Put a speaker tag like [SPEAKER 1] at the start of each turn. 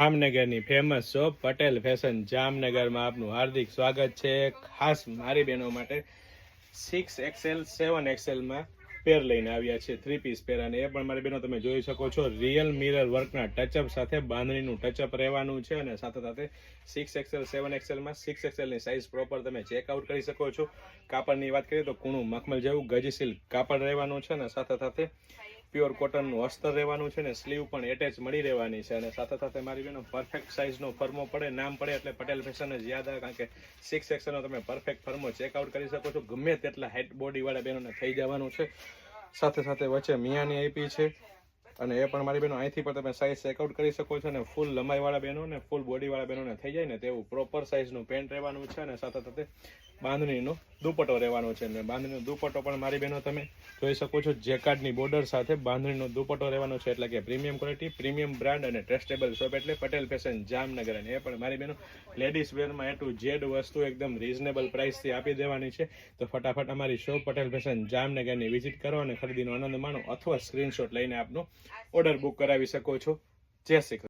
[SPEAKER 1] જામનગરની famous shop Patel fashion જામનગરમાં આપનું હાર્દિક સ્વાગત છે. ખાસ મારી બહેનો માટે સિક્સ એક્સેલ સેવન એક્સેલમાં પેર લઈને આવ્યા છે થ્રી પીસ પેર અને એ પણ મારી બહેનો તમે જોઈ શકો છો રિયલ મિરર વર્કના ટચઅપ સાથે બાંધણીનું ટચઅપ રહેવાનું છે અને સાથે સાથે સિક્સ એક્સેલ સેવન એક્સેલમાં સિક્સ એક્સેલની સાઇઝ પ્રોપર તમે ચેકઆઉટ કરી શકો છો. કાપડની વાત કરીએ તો કૂણું મખમલ જેવું ગજી કાપડ રહેવાનું છે અને સાથે સાથે પ્યોર કોટનનું અસ્તર રહેવાનું છે ને સ્લીવ પણ એટેચ મળી રહેવાની છે. અને સાથે સાથે મારી બેનો પરફેક્ટ સાઇઝનો ફર્મો પડે, નામ પડે એટલે પટેલ ફેશન જ યાદ આવે, કારણ કે સિક્સ એક્સનો તમે પરફેક્ટ ફર્મો ચેકઆઉટ કરી શકો છો. ગમે તેટલા હેટ બોડીવાળા બહેનોને થઈ જવાનું છે. સાથે સાથે વચ્ચે મિયાની આપી છે. અને એ પણ મારી બહેનો અહીંથી પણ તમે સાઇઝ ચેકઆઉટ કરી શકો છો અને ફૂલ લંબાઈવાળા બહેનો ને ફૂલ બોડીવાળા બહેનોને થઈ જાય ને તેવું પ્રોપર સાઇઝનું પેન્ટ રહેવાનું છે અને સાથે સાથે બાંધણીનો દુપટ્ટો રહેવાનો છે અને બાંધણીનો દુપટ્ટો પણ મારી બહેનો તમે જોઈ શકો છો જેકાર્ડની બોર્ડર સાથે બાંધણીનો દુપટ્ટો રહેવાનો છે એટલે કે પ્રીમિયમ ક્વોલિટી પ્રીમિયમ બ્રાન્ડ અને ટ્રસ્ટેબલ શોપ એટલે પટેલ ફેશન જામનગર અને એ પણ મારી બહેનો લેડીઝ વેરમાં એ ટુ જેડ વસ્તુ એકદમ રિઝનેબલ પ્રાઇસથી આપી દેવાની છે. તો ફટાફટ અમારી શોપ પટેલ ફેશન જામનગરની વિઝિટ કરો અને ખરીદીનો આનંદ માણો અથવા સ્ક્રીનશોટ લઈને આપનો ઓર્ડર બુક કરાવી શકો છો. જય શ્રી